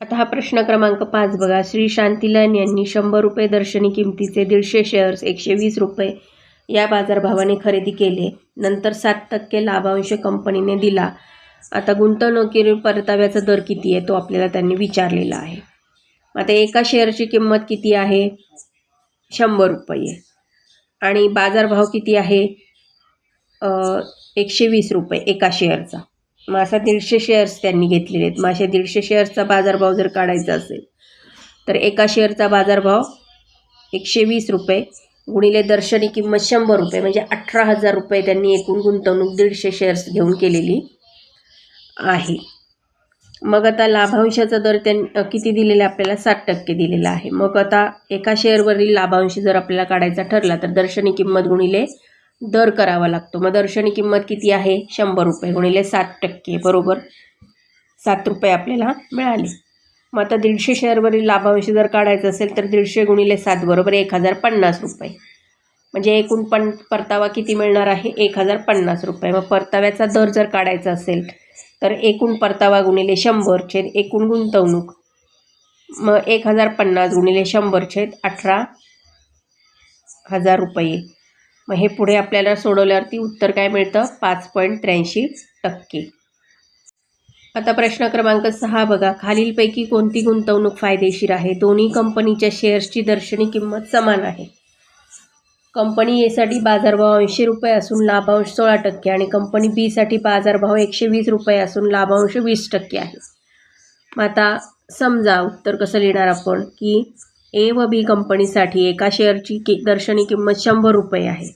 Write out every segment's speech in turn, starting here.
आता हा प्रश्न क्रमांक पाच बघा. श्री शांतीलन यांनी शंभर रुपये दर्शनी किमतीचे दीडशे शेअर्स एकशे वीस रुपये या बाजारभावाने खरेदी केले. नंतर सात टक्के लाभांश कंपनीने दिला. आता गुंतवणुकीवर परताव्याचा दर किती आहे तो आपल्याला त्यांनी विचारलेला आहे. आता एका शेअरची किंमत किती आहे? शंभर रुपये. आणि बाजारभाव किती आहे? एकशे वीस रुपये एका शेअरचा मासा दीडशे शेअर्स त्यांनी घेतलेले आहेत. मासे दीडशे शेअर्सचा बाजारभाव जर काढायचा असेल तर एका शेअरचा बाजारभाव एकशे वीस रुपये गुणिले दर्शनी किंमत शंभर रुपये म्हणजे अठरा हजार रुपये त्यांनी एकूण गुंतवणूक दीडशे शेअर्स घेऊन केलेली आहे. मग आता लाभांशाचा दर त्यां किती दिलेला आहे आपल्याला? साठ टक्के दिलेला आहे. मग आता एका शेअरवरील लाभांश जर आपल्याला काढायचा ठरला तर दर्शनी किंमत गुणिले दर करावा लागतो. मग दर्शनी किंमत किती आहे? शंभर रुपये गुणिले सात टक्के बरोबर? सात रुपये आपल्याला मिळाले. मग आता दीडशे शेअरवरील लाभांश जर काढायचा असेल तर दीडशे गुणिले सात बरोबर? एक हजार पन्नास रुपये. म्हणजे एकूण पण परतावा किती मिळणार आहे? एक हजार पन्नास रुपये. मग परताव्याचा दर जर काढायचा असेल तर एकूण परतावा गुणिले शंभर छेद एकूण गुंतवणूक. मग एक हजार पन्नास गुणिले शंभर छेद अठरा हजार रुपये. मग हे पुढे आपल्याला सोडवल्यावरती उत्तर काय मिळतं? पाच पॉईंट त्र्याऐंशी टक्के. आता प्रश्न क्रमांक सहा बघा. खालीलपैकी कोणती गुंतवणूक फायदेशीर आहे? दोन्ही कंपनीच्या शेअर्सची दर्शनी किंमत समान आहे. कंपनी एसाठी बाजारभाव ऐंशी रुपये असून लाभांश सोळा टक्के आणि कंपनी बीसाठी बाजारभाव एकशे वीस रुपये असून लाभांश वीस टक्के आहे. मग आता समजा उत्तर कसं लिहिणार आपण? की ए व बी कंपनीसाठी एका शेअरची कि दर्शनी किंमत शंभर रुपये आहे.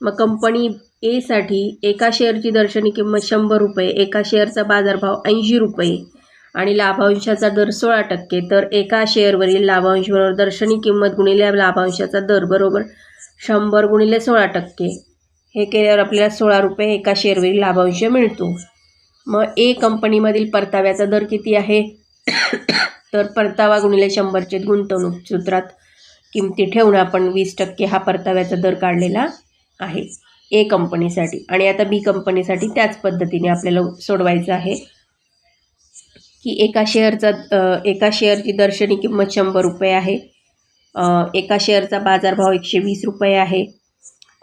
मग कंपनी एसाठी एका शेअरची दर्शनी किंमत शंभर रुपये एका शेअरचा बाजारभाव ऐंशी रुपये आणि लाभांशाचा दर सोळा टक्के तर एका शेअरवरील लाभांश बरोबर दर्शनी किंमत गुणिले लाभांशाचा दर बरोबर शंभर गुणिले सोळा टक्के. हे केल्यावर आपल्याला सोळा रुपये एका शेअरवरील लाभांश मिळतो. मग ए कंपनीमधील परताव्याचा दर किती आहे? तर परतावा गुणिले शंभरचे गुंतवणूक सूत्रात किमती ठेवून आपण वीस टक्के हा परताव्याचा दर काढलेला आहे. ए कंपनीसाठी. आणि आता बी कंपनीसाठी त्याच पद्धतीने आपल्याला सोडवायचं आहे की एका शेअरचा एका शेअरची दर्शनी किंमत शंभर रुपये आहे. एका शेअरचा बाजारभाव एकशे वीस रुपये आहे.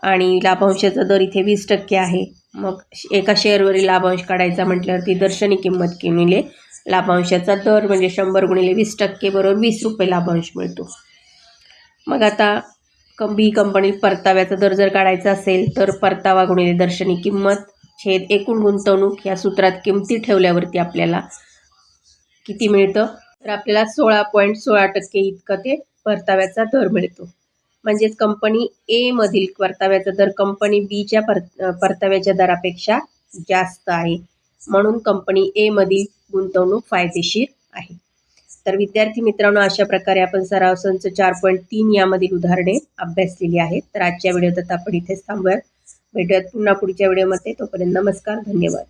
आणि लाभांशाचा दर इथे वीस टक्के आहे. मग एका शेअरवरील लाभांश काढायचा म्हटल्यावरती दर्शनी किंमत गुणिले लाभांशाचा दर म्हणजे शंभर गुणिले वीस टक्के बरोबर वीस रुपये लाभांश मिळतो. मग आता कं बी कंपनी परताव्याचा दर जर काढायचा असेल तर परतावा गुणिले दर्शनी किंमत छेद एकूण गुंतवणूक या सूत्रात किमती ठेवल्यावरती आपल्याला किती मिळतं? तर आपल्याला सोळा पॉईंट सोळा टक्के इतकं ते परताव्याचा दर मिळतो. म्हणजेच कंपनी एमधील परताव्याचा दर कंपनी बीच्या पर परताव्याच्या दरापेक्षा जास्त आहे. म्हणून कंपनी एमधील गुंतवणूक फायदेशीर आहे. तर विद्यार्थी मित्रांनो अशा प्रकारे आपण सराव संच चार पॉईंट तीन यामधील उदाहरणे अभ्यासलेली आहेत. तर आजच्या व्हिडिओत आता आपण इथेच थांबूयात. भेटूयात पुन्हा पुढच्या व्हिडिओमध्ये. तोपर्यंत नमस्कार धन्यवाद.